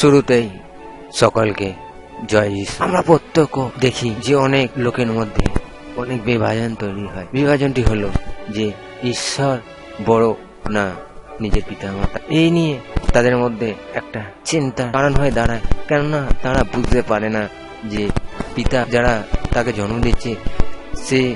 শুরুতেই সকলকে জয় যিশু। আমরা প্রত্যক্ষ দেখি যে অনেক লোকের মধ্যে অনেক বিভাজন তৈরি হয়। বিভাজনটি হলো যে ঈশ্বর বড় না নিজের পিতা মাতা এই নিয়ে তাদের মধ্যে একটা চিন্তা কারণ হয়ে দাঁড়ায়। কেননা তারা বুঝতে পারে না যে পিতা যারা তাকে জন্ম দিচ্ছে, সে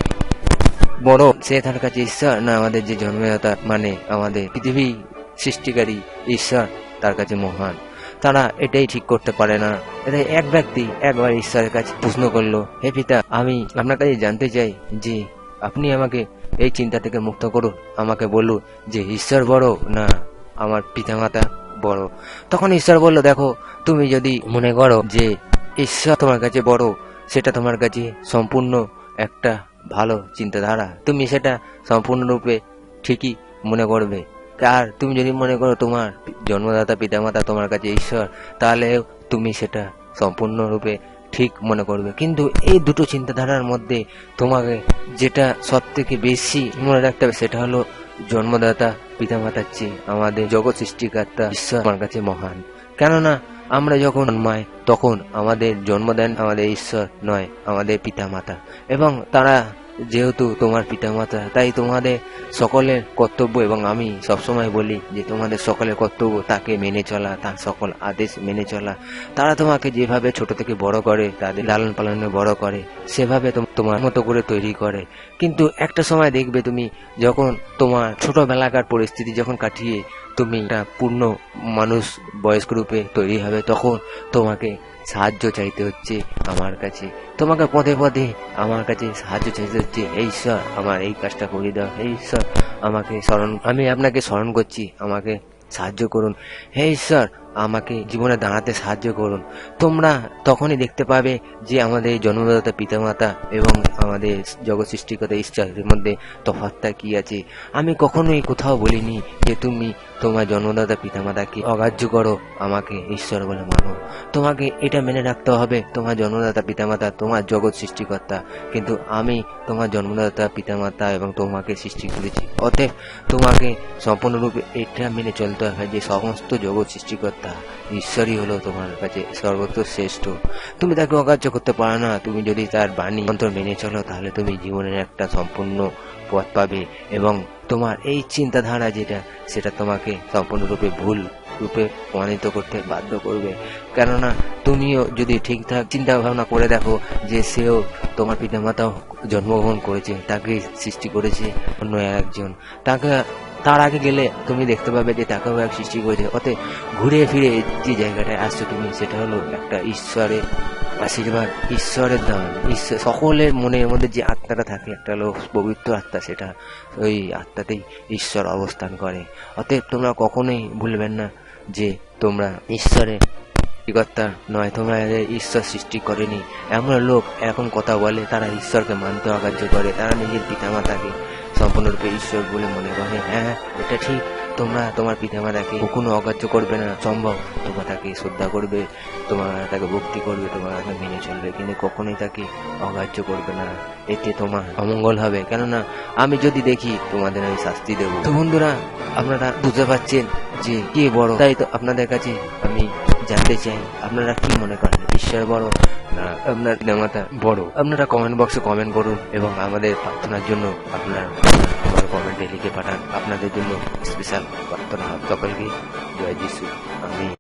বড়, সে তার কাছে ঈশ্বর না আমাদের যে জন্মদাতা মানে আমাদের পৃথিবী সৃষ্টিকারী ঈশ্বর তার কাছে মহান। তারা এটাই ঠিক করতে পারে না। এটাই এক ব্যক্তি একবার ঈশ্বরের কাছে প্রশ্ন করল, হে পিতা, আমি আপনার কাছে জানতে চাই যে আপনি আমাকে এই চিন্তা থেকে মুক্ত করুন। আমাকে বলুন যে ঈশ্বর বড় না আমার পিতামাতা বড়? তখন ঈশ্বর বলল, দেখো, তুমি যদি মনে করো যে ঈশ্বর তোমার কাছে বড়, সেটা তোমার কাছে সম্পূর্ণ একটা ভালো চিন্তাধারা। তুমি সেটা সম্পূর্ণরূপে ঠিকই মনে করবে। আর তুমি যদি মনে করো তোমার জন্মদাতা, পিতামাতা তোমার কাছে ঈশ্বর, তাহলে তুমি সেটা সম্পূর্ণরূপে ঠিক মনে করবে। কিন্তু এই দুটো চিন্তাধারার মধ্যে তোমাকে যেটা সব থেকে বেশি মনে রাখতে হবে সেটা হলো জন্মদাতা, পিতামাতার চেয়ে আমাদের জগৎ সৃষ্টিকর্তা ঈশ্বর আমার কাছে মহান। কেননা আমরা যখন জন্মাই তখন আমাদের জন্ম দেন আমাদের ঈশ্বর নয়, আমাদের পিতামাতা। এবং তারা যেহেতু তোমার পিতামাতা, তাই তোমাদের সকলের কর্তব্য এবং আমি সবসময় বলি যে তোমাদের সকলের কর্তব্য তাকে মেনে চলা, তার সকল আদেশ মেনে চলা। তারা তোমাকে যেভাবে ছোট থেকে বড় করে, তাদের লালন পালনে বড় করে, সেভাবে তোম- তোমার মতো করে তৈরি করে। কিন্তু একটা সময় দেখবে তুমি যখন তোমার ছোটবেলাকার পরিস্থিতি যখন কাটিয়ে তুমি একটা পূর্ণ মানুষ বয়স্ক রূপে তৈরি হবে, তখন তোমাকে সাহায্য চাইতে হচ্ছে আমার কাছে। তোমাকে পদে পদে আমার কাছে সাহায্য চাইতে হচ্ছে। এই ঈশ্বর, আমার এই কাজটা করে দাও। এই ঈশ্বর, আমাকে স্মরণ, আমি আপনাকে স্মরণ করছি। আমাকে সাহায্য করুন। হে ঈশ্বর আমাকে জীবনে দাঁড়াতে সাহায্য করুন। তোমরা তখনই দেখতে পাবে যে আমাদের জন্মদাতা পিতামাতা এবং আমাদের জগৎ সৃষ্টিকর্তা ঈশ্বরের মধ্যে তফাৎটা কি আছে। আমি কখনোই কোথাও বলিনি যে তুমি তোমার জন্মদাতা পিতামাতাকে অগ্রাহ্য করো, আমাকে ঈশ্বর বলে মানো। তোমাকে এটা মেনে রাখতে হবে, তোমার জন্মদাতা পিতামাতা, তোমার জগৎ সৃষ্টিকর্তা। কিন্তু আমি তোমার জন্মদাতা পিতামাতা এবং তোমাকে সৃষ্টি করেছি। অতএব তোমাকে সম্পূর্ণরূপে এটা মেনে চলতে হবে যে সমস্ত জগৎ সৃষ্টিকর্তা ঈশ্বরই হলো তোমার কাছে সর্বত্র শ্রেষ্ঠ তুমি তাকে অগ্রাহ্য করতে পারো না। তুমি যদি তার বাণী মন্ত্র মেনে চলো, তাহলে তুমি জীবনের একটা সম্পূর্ণ পথ পাবে এবং তোমার এই চিন্তাধারা যেটা, সেটা তোমাকে সম্পূর্ণরূপে ভুল রূপে প্রমাণিত করতে বাধ্য করবে। কেননা, তুমিও যদি ঠিকঠাক চিন্তা ভাবনা করে দেখো যে সেও তোমার পিতামাতাও জন্মগ্রহণ করেছে তাকে সৃষ্টি করেছে অন্য একজন। তাকে তার আগে গেলে তুমি দেখতে পাবে যে তাকেও এক সৃষ্টি করেছে। অতএব ঘুরে ফিরে যে জায়গাটায় আসছো তুমি, সেটা হলো একটা ঈশ্বরের আশীর্বাদ, ঈশ্বরের দান। ঈশ্বর, সকলের মনের মধ্যে যে আত্মাটা থাকে, একটা হলো পবিত্র আত্মা, সেটা ওই আত্মাতেই ঈশ্বর অবস্থান করে। অতএব তোমরা কখনোই ভুলবেন না যে তোমরা ঈশ্বরের সৃষ্টিকর্তা নয়, তোমরা ঈশ্বর সৃষ্টি করেনি। এমন লোক এখন কথা বলে, তারা ঈশ্বরকে মানতে অগ্রাহ্য করে, তারা নিজের পিতামাতাকে সম্পূর্ণরূপে ঈশ্বর বলে মনে করে হ্যাঁ এটা ঠিক। তোমরা, তোমার পিতামাতাকে কখনো অগ্রাহ্য করবে না। সম্ভব। তোমরা তাকে শ্রদ্ধা করবে, তোমরা তাকে ভক্তি করবে, তোমরা তাকে মেনে চলবে, কিন্তু কখনোই তাকে অগ্রাহ্য করবে না। এতে তোমার অমঙ্গল হবে। কেননা, আমি যদি দেখি, তোমাদের আমি শাস্তি দেবো। তো বন্ধুরা, আপনারা বুঝতে পারছেন যে কে বড়। তাই তো আপনাদের কাছে আমি জানতে চাই আপনারা কি মনে করেন? ঈশ্বর বড় না আপনার দেমাতা বড়। আপনারা কমেন্ট বক্সে কমেন্ট করুন এবং আমাদের প্রার্থনার জন্য আপনারা কমেন্টে লিখে পাঠান। আপনাদের জন্য স্পেশাল প্রার্থনা। সকলকে জয় যিশু। আমি